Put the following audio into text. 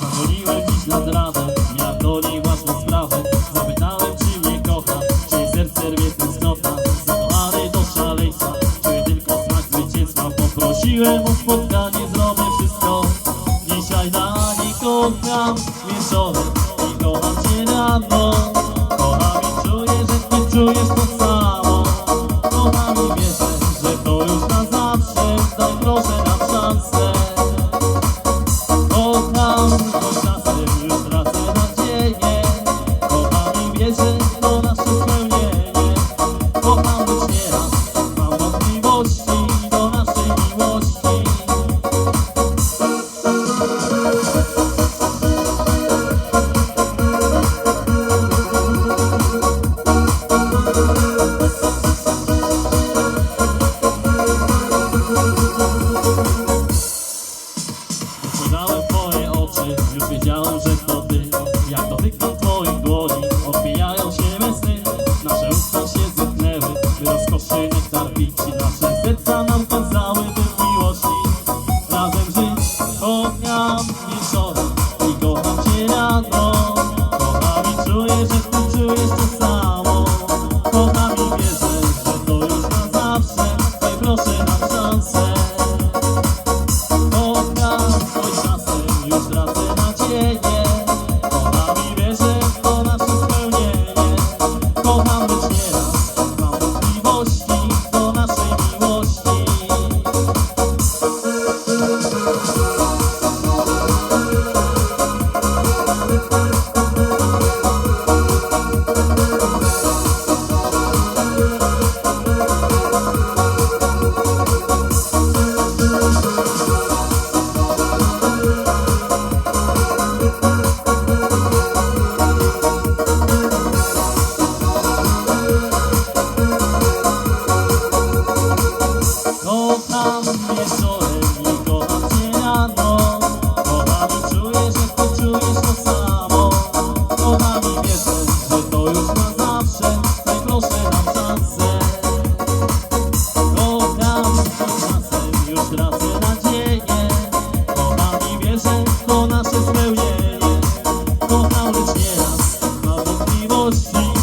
Pozwoliłem ja do niej własną sprawę Zapytałem czy mnie kocha, czy serce rwie tęsknota. Zakochany do szaleństwa, czuję tylko smak zwycięstwa. Poprosiłem o spotkanie, zrobię wszystko. Dzisiaj na niej kocham wieczorem I kocham cię rano Kocham i czuję, że ty czujesz to w twoje oczy, już wiedziałem, że to vivos.